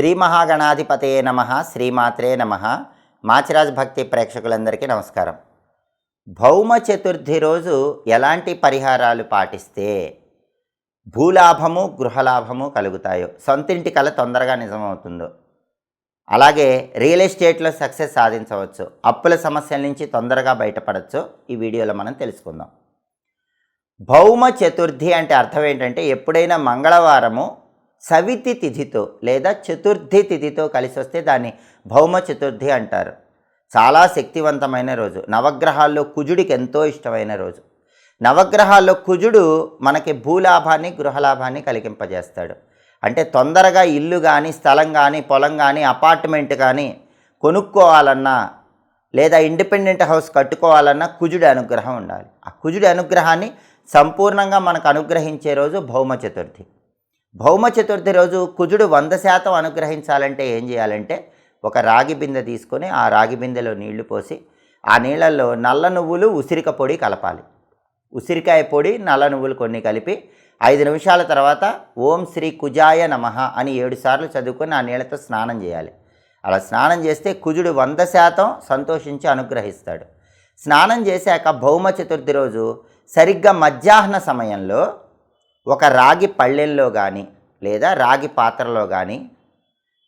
శ్రీ మహాగణాధిపతే నమ శ్రీమాత్రే నమ. మాచిరాజ్ భక్తి ప్రేక్షకులందరికీ నమస్కారం. భౌమ చతుర్థి రోజు ఎలాంటి పరిహారాలు పాటిస్తే భూలాభము గృహలాభము కలుగుతాయో సొంతింటి కళ తొందరగా నిజమవుతుందో. అలాగే రియల్ ఎస్టేట్లో సక్సెస్ సాధించవచ్చు అప్పుల సమస్యల నుంచి తొందరగా బయటపడవచ్చు ఈ వీడియోలో మనం తెలుసుకుందాం. భౌమ చతుర్థి అంటే అర్థం ఏంటంటే ఎప్పుడైనా మంగళవారము సవితి తిథితో లేదా చతుర్థి తిథితో కలిసి వస్తే దాన్ని భౌమ చతుర్థి అంటారు. చాలా శక్తివంతమైన రోజు. నవగ్రహాల్లో కుజుడికి ఎంతో ఇష్టమైన రోజు. నవగ్రహాల్లో కుజుడు మనకి భూలాభాన్ని గృహలాభాన్ని కలిగింపజేస్తాడు. అంటే తొందరగా ఇల్లు కానీ స్థలం కానీ పొలం కానీ అపార్ట్మెంట్ కానీ కొనుక్కోవాలన్నా లేదా ఇండిపెండెంట్ హౌస్ కట్టుకోవాలన్నా కుజుడి అనుగ్రహం ఉండాలి. ఆ కుజుడి అనుగ్రహాన్ని సంపూర్ణంగా మనకు అనుగ్రహించే రోజు భౌమ చతుర్థి. భౌమ చతుర్థి రోజు కుజుడు వంద శాతం అనుగ్రహించాలంటే ఏం చేయాలంటే ఒక రాగి బిందె తీసుకొని ఆ రాగి బిందెలో నీళ్ళు పోసి ఆ నీళ్ళల్లో నల్ల నువ్వులు ఉసిరిక పొడి కలపాలి. ఉసిరికాయ పొడి నల్ల నువ్వులు కొన్ని కలిపి ఐదు నిమిషాల తర్వాత ఓం శ్రీ కుజాయ నమః అని ఏడు సార్లు చదువుకొని ఆ నీళ్ళతో స్నానం చేయాలి. అలా స్నానం చేస్తే కుజుడు వంద శాతం సంతోషించి అనుగ్రహిస్తాడు. స్నానం చేశాక భౌమ చతుర్థి రోజు సరిగ్గా మధ్యాహ్న సమయంలో ఒక రాగి పళ్ళెల్లో కానీ లేదా రాగి పాత్రలో కానీ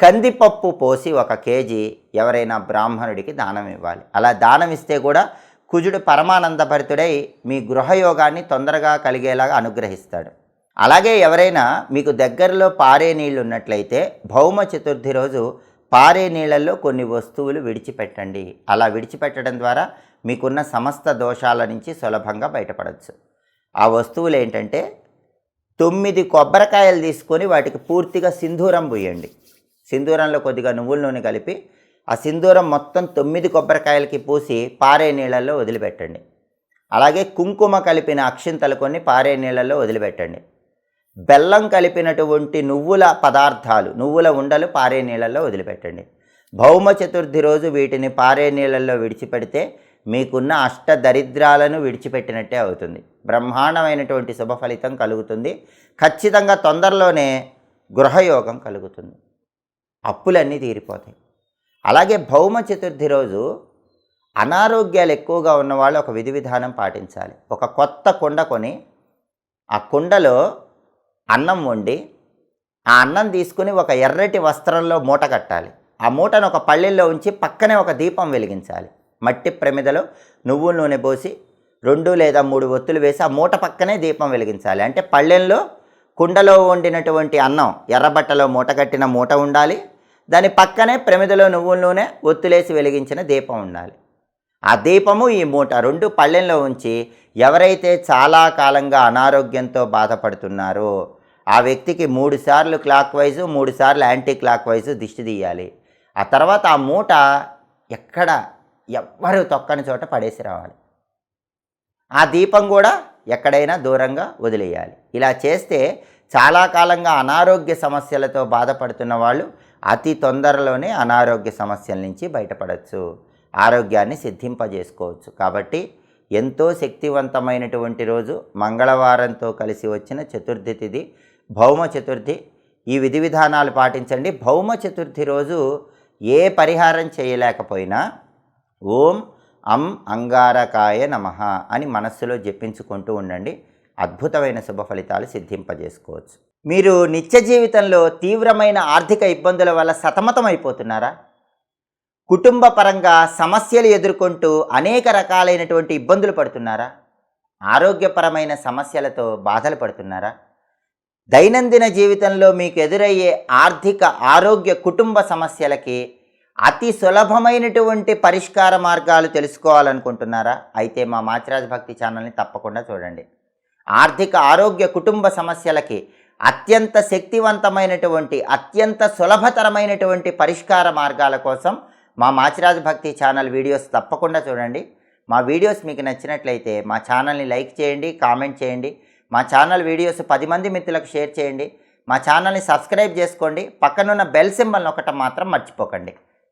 కందిపప్పు పోసి ఒక కేజీ ఎవరైనా బ్రాహ్మణుడికి దానం ఇవ్వాలి. అలా దానం ఇస్తే కూడా కుజుడు పరమానందభరితుడై మీ గృహయోగాన్ని తొందరగా కలిగేలాగా అనుగ్రహిస్తాడు. అలాగే ఎవరైనా మీకు దగ్గరలో పారే నీళ్ళు ఉన్నట్లయితే భౌమ చతుర్థి రోజు పారే నీళ్ళల్లో కొన్ని వస్తువులు విడిచిపెట్టండి. అలా విడిచిపెట్టడం ద్వారా మీకున్న సమస్త దోషాల నుంచి సులభంగా బయటపడవచ్చు ఆ వస్తువులు ఏంటంటే తొమ్మిది కొబ్బరికాయలు తీసుకొని వాటికి పూర్తిగా సింధూరం పోయండి. సింధూరంలో కొద్దిగా నువ్వుల నూనె కలిపి ఆ సింధూరం మొత్తం తొమ్మిది కొబ్బరికాయలకి పూసి పారే నీళ్ళల్లో వదిలిపెట్టండి. అలాగే కుంకుమ కలిపిన అక్షింతలు కొన్ని పారే నీళ్ళల్లో వదిలిపెట్టండి. బెల్లం కలిపినటువంటి నువ్వుల పదార్థాలు నువ్వుల ఉండలు పారే నీళ్ళల్లో వదిలిపెట్టండి. భౌమ చతుర్థి రోజు వీటిని పారే నీళ్ళల్లో విడిచిపెడితే మీకున్న అష్ట దరిద్రాలను విడిచిపెట్టినట్టే అవుతుంది. బ్రహ్మాండమైనటువంటి శుభ ఫలితం కలుగుతుంది. ఖచ్చితంగా తొందరలోనే గృహయోగం కలుగుతుంది. అప్పులన్నీ తీరిపోతాయి. అలాగే భౌమ చతుర్థి రోజు అనారోగ్యాలు ఎక్కువగా ఉన్నవాళ్ళు ఒక విధి విధానం పాటించాలి. ఒక కొత్త కుండ కొని ఆ కుండలో అన్నం వండి ఆ అన్నం తీసుకుని ఒక ఎర్రటి వస్త్రంలో మూట కట్టాలి. ఆ మూటను ఒక పళ్ళెల్లో ఉంచి పక్కనే ఒక దీపం వెలిగించాలి. మట్టి ప్రమిదలో నువ్వుల నూనె పోసి రెండు లేదా మూడు ఒత్తులు వేసి ఆ మూట పక్కనే దీపం వెలిగించాలి. అంటే పళ్ళెంలో కుండలో వండినటువంటి అన్నం ఎర్రబట్టలో మూట కట్టిన మూట ఉండాలి. దాని పక్కనే ప్రమిదలో నువ్వుల నూనె ఒత్తులేసి వెలిగించిన దీపం ఉండాలి. ఆ దీపము ఈ మూట రెండు పళ్ళెంలో ఉంచి ఎవరైతే చాలా కాలంగా అనారోగ్యంతో బాధపడుతున్నారో ఆ వ్యక్తికి మూడు సార్లు క్లాక్ వైజు మూడు సార్లు యాంటీ క్లాక్ వైజు దిష్టి తీయాలి. ఆ తర్వాత ఆ మూట ఎక్కడ ఎవ్వరు తొక్కని చోట పడేసి రావాలి. ఆ దీపం కూడా ఎక్కడైనా దూరంగా వదిలేయాలి. ఇలా చేస్తే చాలా కాలంగా అనారోగ్య సమస్యలతో బాధపడుతున్న వాళ్ళు అతి తొందరలోనే అనారోగ్య సమస్యల నుంచి బయటపడవచ్చు ఆరోగ్యాన్ని సిద్ధింపజేసుకోవచ్చు. కాబట్టి ఎంతో శక్తివంతమైనటువంటి రోజు మంగళవారంతో కలిసి వచ్చిన చతుర్థి తిథి భౌమ చతుర్థి. ఈ విధి విధానాలు పాటించండి. భౌమ చతుర్థి రోజు ఏ పరిహారం చేయలేకపోయినా ఓం అం అంగారకాయ నమ అని మనస్సులో జపించుకుంటూ ఉండండి. అద్భుతమైన శుభ ఫలితాలు సిద్ధింపజేసుకోవచ్చు. మీరు నిత్య జీవితంలో తీవ్రమైన ఆర్థిక ఇబ్బందుల వల్ల సతమతం అయిపోతున్నారా కుటుంబ పరంగా సమస్యలు ఎదుర్కొంటూ అనేక రకాలైనటువంటి ఇబ్బందులు పడుతున్నారా? ఆరోగ్యపరమైన సమస్యలతో బాధలు పడుతున్నారా? దైనందిన జీవితంలో మీకు ఎదురయ్యే ఆర్థిక ఆరోగ్య కుటుంబ సమస్యలకి అతి సులభమైనటువంటి పరిష్కార మార్గాలు తెలుసుకోవాలనుకుంటున్నారా? అయితే మా మాచిరాజ్ భక్తి ఛానల్ని తప్పకుండా చూడండి. ఆర్థిక ఆరోగ్య కుటుంబ సమస్యలకి అత్యంత శక్తివంతమైనటువంటి అత్యంత సులభతరమైనటువంటి పరిష్కార మార్గాల కోసం మా మాచిరాజ్ భక్తి ఛానల్ వీడియోస్ తప్పకుండా చూడండి. మా వీడియోస్ మీకు నచ్చినట్లయితే మా ఛానల్ని లైక్ చేయండి కామెంట్ చేయండి. మా ఛానల్ వీడియోస్ పది మంది మిత్రులకు షేర్ చేయండి. మా ఛానల్ని సబ్స్క్రైబ్ చేసుకోండి. పక్కనున్న బెల్ సింబల్ ఒకటం మాత్రం మర్చిపోకండి.